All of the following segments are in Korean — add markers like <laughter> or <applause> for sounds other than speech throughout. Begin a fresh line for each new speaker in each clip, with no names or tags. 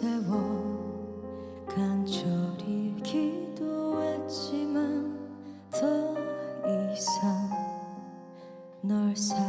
새워 간절히 기도했지만 더 이상 널 사랑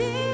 Jesus.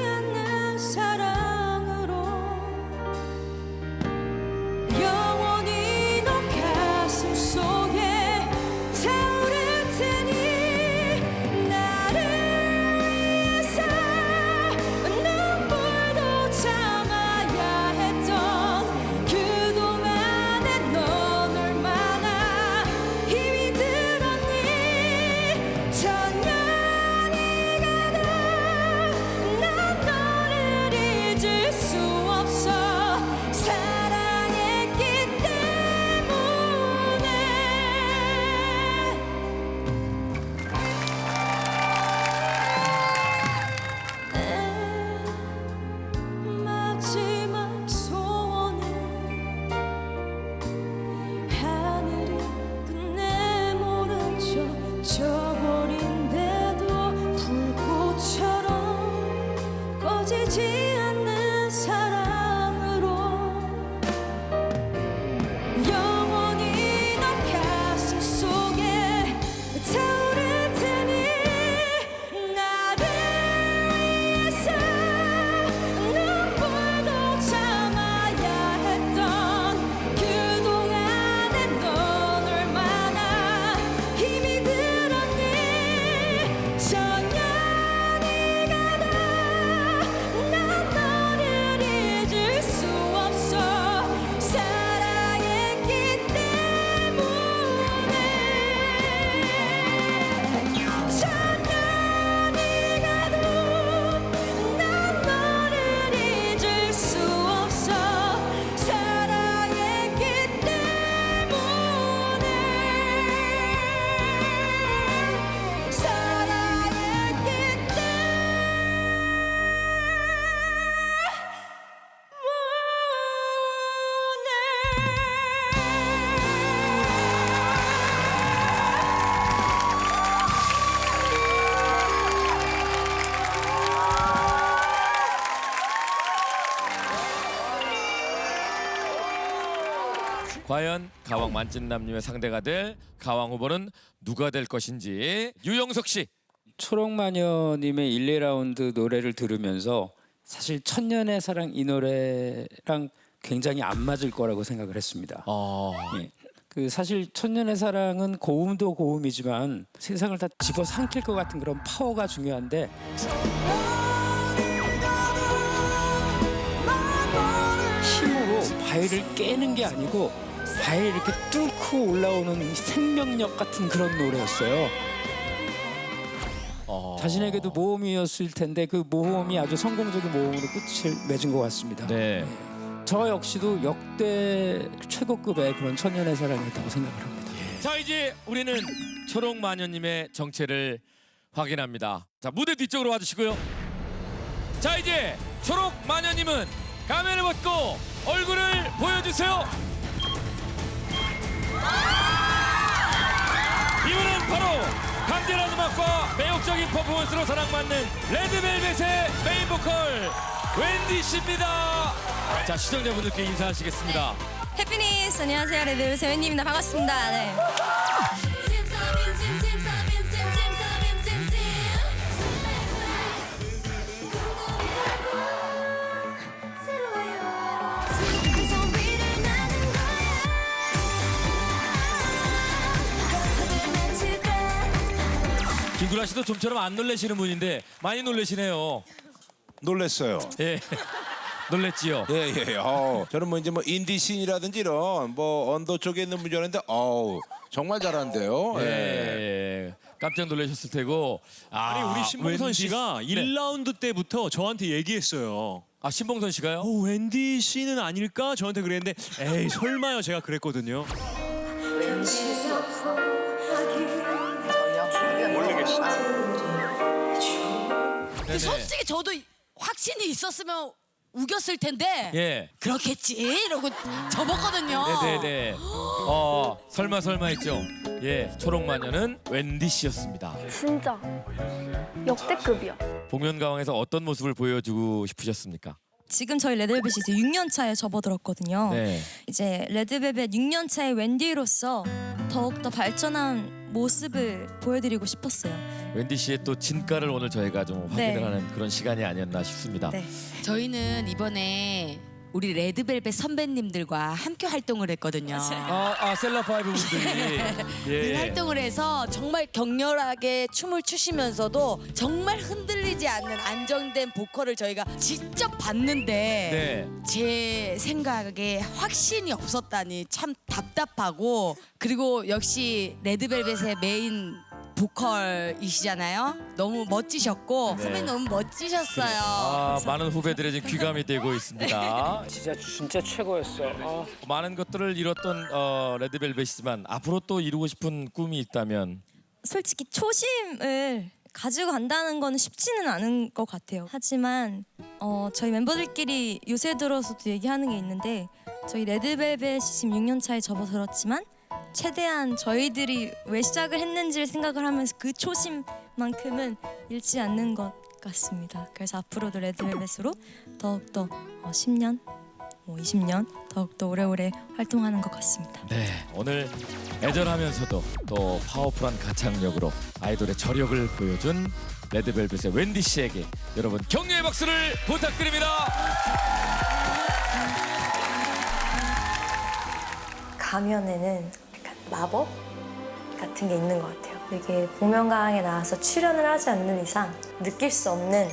과연 가왕 만찢남님의 상대가 될 가왕 후보는 누가 될 것인지 유영석 씨.
초록마녀님의 1, 2라운드 노래를 들으면서 사실 천년의 사랑 이 노래랑 굉장히 안 맞을 거라고 생각을 했습니다.
어.
예. 그 사실 천년의 사랑은 고음도 고음이지만 세상을 다 집어 삼킬 것 같은 그런 파워가 중요한데 힘으로 바위를 깨는 게 아니고 바위를 이렇게 뚫고 올라오는 이 생명력 같은 그런 노래였어요.
어.
자신에게도 모험이었을 텐데 그 모험이 아주 성공적인 모험으로 끝을 맺은 것 같습니다.
네.
저 역시도 역대 최고급의 그런 천년의 사랑이었다고 생각을 합니다.
자 이제 우리는 초록 마녀님의 정체를 확인합니다. 자 무대 뒤쪽으로 와주시고요. 자 이제 초록 마녀님은 가면을 벗고 얼굴을 보여주세요. 음악과 매혹적인 퍼포먼스로 사랑받는 레드벨벳의 메인 보컬 웬디 씨입니다. 자 시청자분들께 인사하시겠습니다.
해피니스 안녕하세요 레드벨벳 웬디입니다 반갑습니다 네.
김구라 씨도 좀처럼 안 놀래시는 분인데 많이 놀래시네요.
놀랬어요.
예. <laughs> 놀랬지요.
예, 예. 어, 저는 뭐 이제 뭐 인디씬이라든지 이런 뭐 언더 쪽에 있는 분줄 알았는데 어우, 정말 잘하는데요.
예.
예.
깜짝 놀라셨을 테고. 아,
아니 우리 신봉선
웬디-
씨가
네.
1라운드 때부터 저한테 얘기했어요.
아 신봉선 씨가요?
어, 웬디 씨는 아닐까? 저한테 그랬는데 에이 설마요 제가 그랬거든요.
네네.
솔직히 저도 확신이 있었으면 우겼을 텐데
예.
그렇겠지 이러고 접었거든요.
네네네. <gasps> 어 설마 설마 했죠. 예. 초록 마녀는 웬디 씨였습니다.
진짜 역대급이야.
복면가왕에서 어떤 모습을 보여주고 싶으셨습니까?
지금 저희 레드벨벳이 이제 6년 차에 접어들었거든요.
네.
이제 레드벨벳 6년 차의 웬디로서 더욱더 발전한 모습을 보여드리고 싶었어요.
웬디 씨의 또 진가를 오늘 저희가 좀 확인을
네.
하는 그런 시간이 아니었나 싶습니다.
네.
저희는 이번에 우리 레드벨벳 선배님들과 함께 활동을 했거든요.
아, 아 셀럽 파이브 <laughs> 분들이
그
예.
활동을 해서 정말 격렬하게 춤을 추시면서도 정말 흔들리지 않는 안정된 보컬을 저희가 직접 봤는데
네.
제 생각에 확신이 없었다니 참 답답하고 그리고 역시 레드벨벳의 메인 보컬이시잖아요. 너무 멋지셨고
네.
선배님 너무 멋지셨어요.
아, 많은 후배들의 지금 귀감이 되고 있습니다. <laughs>
진짜 진짜 최고였어. 아.
많은 것들을 이뤘던 어, 레드벨벳이지만 앞으로 또 이루고 싶은 꿈이 있다면
솔직히 초심을 가지고 간다는 건 쉽지는 않은 것 같아요. 하지만 어, 저희 멤버들끼리 요새 들어서도 얘기하는 게 있는데 저희 레드벨벳이 지금 6년 차에 접어들었지만 최대한 저희들이 왜 시작을 했는지를 생각을 하면서 그 초심만큼은 잃지 않는 것 같습니다. 그래서 앞으로도 레드벨벳으로 더욱더 어, 10년, 뭐 20년 더욱더 오래오래 활동하는 것 같습니다.
네 오늘 애절하면서도 또 파워풀한 가창력으로 아이돌의 저력을 보여준 레드벨벳의 웬디 씨에게 여러분 격려의 박수를 부탁드립니다.
가면에는 마법 같은 게 있는 것 같아요. 이게 복면가왕에 나와서 출연을 하지 않는 이상 느낄 수 없는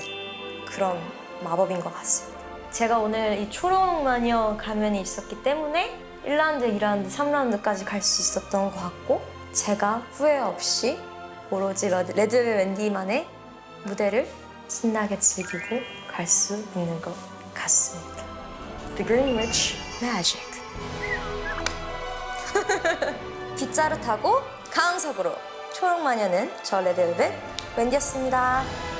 그런 마법인 것 같습니다. 제가 오늘 이 초록 마녀 가면이 있었기 때문에 1라운드, 2라운드, 3라운드까지 갈 수 있었던 것 같고 제가 후회 없이 오로지 레드- 레드벨 웬디만의 무대를 신나게 즐기고 갈 수 있는 것 같습니다. The Green Witch Magic. <laughs> 빗자루 타고 강석으로 초록마녀는 저 레드벨벳 웬디였습니다.